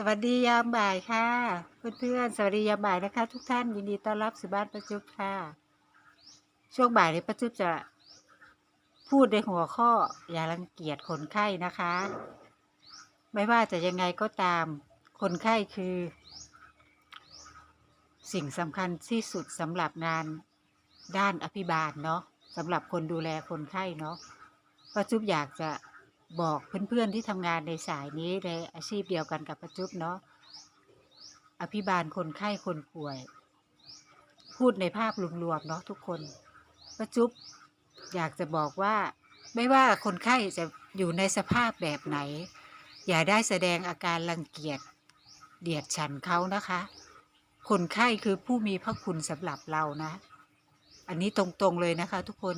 สวัสดียามบ่ายค่ะ เพื่อนๆสวัสดียามบ่ายนะคะ ทุกท่านยินดีต้อนรับสู่บ้านประจุบค่ะ ช่วงบ่ายนี้ประจุบจะพูดในหัวข้ออย่ารังเกียจคนไข้นะคะ ไม่ว่าจะยังไงก็ตามคนไข้คือ สิ่งสำคัญที่สุดสำหรับงานด้านอภิบาลเนาะสำหรับคนดูแลคนไข้เนาะประจุบอยากจะ บอกเพื่อนๆที่ทำงานในสายนี้ในอาชีพเดียวกันกับประจุบเนาะอภิบาลคนไข้คนป่วย พูดในภาพรวมๆเนาะทุกคนประจุบอยากจะบอกว่า ไม่ว่าคนไข้จะอยู่ในสภาพแบบไหน อย่าได้แสดงอาการรังเกียจเดียดฉันเขานะคะ คนไข้คือผู้มีพระคุณสำหรับเรานะ อันนี้ตรงๆเลยนะคะ ทุกคน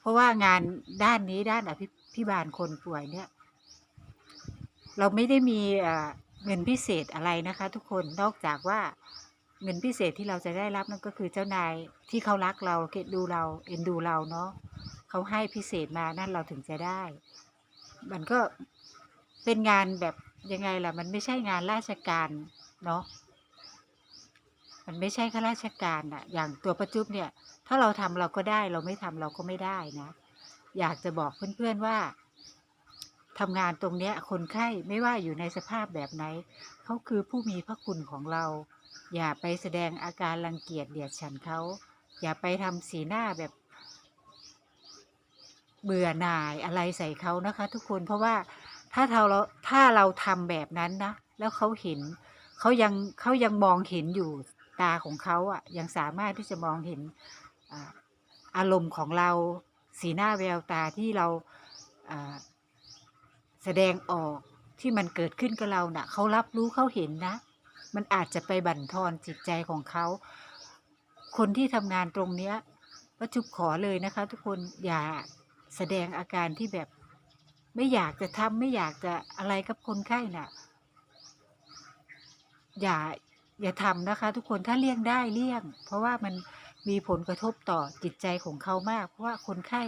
เพราะว่างานด้านนี้ด้านอภิ พิบาลคนป่วยเนี่ย เราไม่ได้มีเงินพิเศษอะไรนะคะ ทุกคนนอกจากว่าเงินพิเศษที่เราจะได้รับนั่นก็คือเจ้านายที่เขารักเราเกตดูเราเอ็นดูเราเนาะเขาให้พิเศษมานั่นเราถึงจะได้ มันก็เป็นงานแบบยังไงล่ะ มันไม่ใช่งานราชการเนาะมันไม่ใช่ข้าราชการอะอย่างตัวประจุบเนี่ย ถ้าเราทำเราก็ได้ เราไม่ทำเราก็ไม่ได้นะ อยากจะบอกเพื่อนๆว่าทำงานตรงเนี้ย คนไข้ไม่ว่าอยู่ในสภาพแบบไหน เขาคือผู้มีพระคุณของเรา อย่าไปแสดงอาการรังเกียจเดียดฉันเขา อย่าไปทำสีหน้าแบบ เบื่อหน่ายอะไรใส่เขานะคะ ทุกคนเพราะว่าถ้าเราถ้าเราทำแบบนั้นนะ แล้วเขาเห็นเขายังเขายังมองเห็นอยู่ตาของเขาอะยังสามารถที่จะมองเห็นอ่าอารมณ์ของเรา สีหน้าแววตาที่เราแสดงออกที่มันเกิดขึ้นกับเราน่ะเขารับรู้เขาเห็นนะ มันอาจจะไปบั่นทอนจิตใจของเขาคนที่ทำงานตรงเนี้ยประจุบขอเลยนะคะ ทุกคนอย่าแสดงอาการที่แบบไม่อยากจะทำไม่อยากจะอะไรกับคนไข้น่ะ อย่าอย่าทำนะคะ ทุกคนถ้าเลี่ยงได้เลี่ยง เพราะว่ามัน มีผลกระทบต่อจิตใจของเขามาก เพราะว่าคนไข้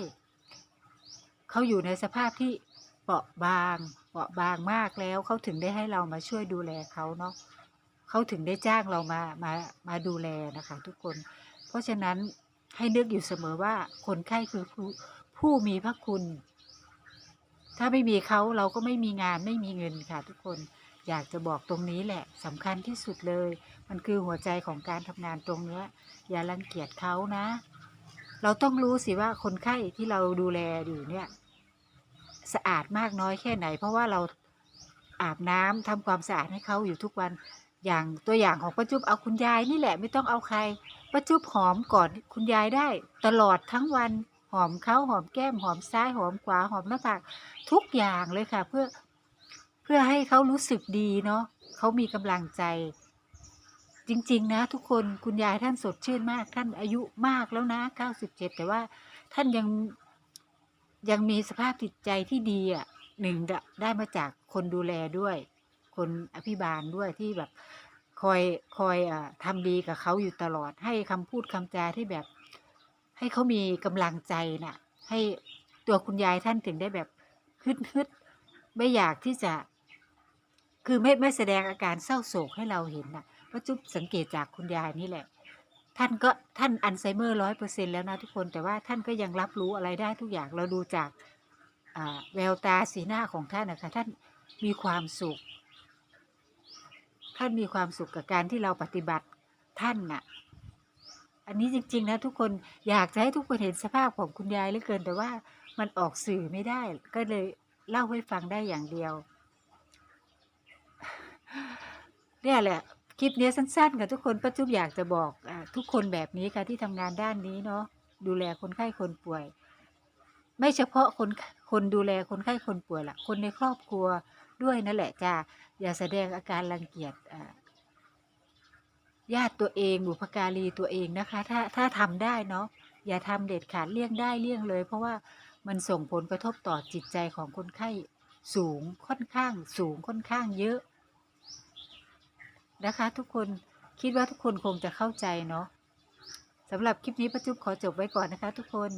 เขาอยู่ในสภาพที่เปราะบางเปราะบางมากแล้วเขาถึงได้ให้เรามาช่วยดูแลเขาเนาะเขาถึงได้จ้างเรามามามาดูแลนะคะทุกคน เพราะฉะนั้นให้นึกอยู่เสมอว่าคนไข้คือผู้ผู้มีพระคุณ ถ้าไม่มีเขาเราก็ไม่มีงานไม่มีเงินค่ะทุกคน อยากจะบอกตรงนี้แหละสำคัญที่สุดเลย มันคือหัวใจของการทำงานตรงเนี้ยอย่ารังเกียจเขานะ เราต้องรู้สิว่าคนไข้ที่เราดูแลอยู่เนี่ยสะอาดมากน้อยแค่ไหน เพราะว่าเราอาบน้ำทำความสะอาดให้เขาอยู่ทุกวันอย่างตัวอย่างของป้าจุ๊บเอาคุณยายนี่แหละไม่ต้องเอาใครป้าจุ๊บหอมก่อนคุณยายได้ ตลอดทั้งวันหอมเขาหอมแก้มหอมซ้ายหอมขวาหอมหน้าผากทุกอย่างเลยค่ะ เพื่อ เพื่อให้เขารู้สึกดีเนาะเขามีกำลังใจ จริง ๆ นะ ทุกคนคุณยายท่านสดชื่นมาก ท่านอายุมากแล้วนะเก้าสิบเจ็ดแต่ว่าท่านยังยังมีสภาพจิตใจที่ดีอะหนึ่งได้มาจากคนดูแลด้วย คนอภิบาลด้วยที่แบบคอยคอยอ่าทำดีกับเขาอยู่ตลอด ให้คำพูดคำจาที่แบบ ให้เขามีกำลังใจน่ะ ให้ตัวคุณยายท่านถึงได้แบบฮึดฮึดไม่อยากที่จะ คือไม่ไม่แสดงอาการเศร้าโศกให้เราเห็นน่ะพระจุ๊บสังเกตจากคุณยายนี่แหละ ท่านก็ท่านอัลไซเมอร์ร้อยเปอร์เซ็นแล้วนะทุกคนแต่ว่าท่านก็ยังรับรู้อะไรได้ทุกอย่างเราดูจากแววตาสีหน้าของท่านนะคะท่านมีความสุข ท่านมีความสุขกับการที่เราปฏิบัติท่านน่ะ อันนี้จริง ๆ นะทุกคนอยากจะให้ทุกคนเห็นสภาพของคุณยายเหลือเกิน แต่ว่ามันออกสื่อไม่ได้ ก็เลยเล่าให้ฟังได้อย่างเดียว เนี่ยแหละคลิปนี้สั้นๆค่ะทุกคนป้าจุ๊บอยากจะบอกอทุกคนแบบนี้ค่ะที่ทำงานด้านนี้เนาะดูแลคนไข้คนป่วย ไม่เฉพาะคนคนดูแลคนไข้คนป่วยละคนในครอบครัวด้วยนั่นแหละจ้าอย่าแสดงอาการรังเกียจญาติตัวเองบุพการีตัวเองนะคะ ถ้าถ้าทำได้เนาะอย่าทำเด็ดขาดเลี่ยงได้เลี่ยงเลย เพราะว่ามันส่งผลกระทบต่อจิตใจของคนไข้สูงค่อนข้างสูงค่อนข้างเยอะ นะคะ ทุกคนคิดว่าทุกคนคงจะเข้าใจเนาะสำหรับคลิปนี้ป้าจุ๊บขอจบไว้ก่อนนะคะ ทุกคน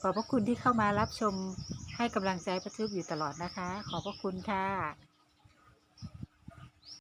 ขอบพระคุณที่เข้ามารับชมให้กำลังใจป้าจุ๊บอยู่ตลอดนะคะ ขอบพระคุณค่ะ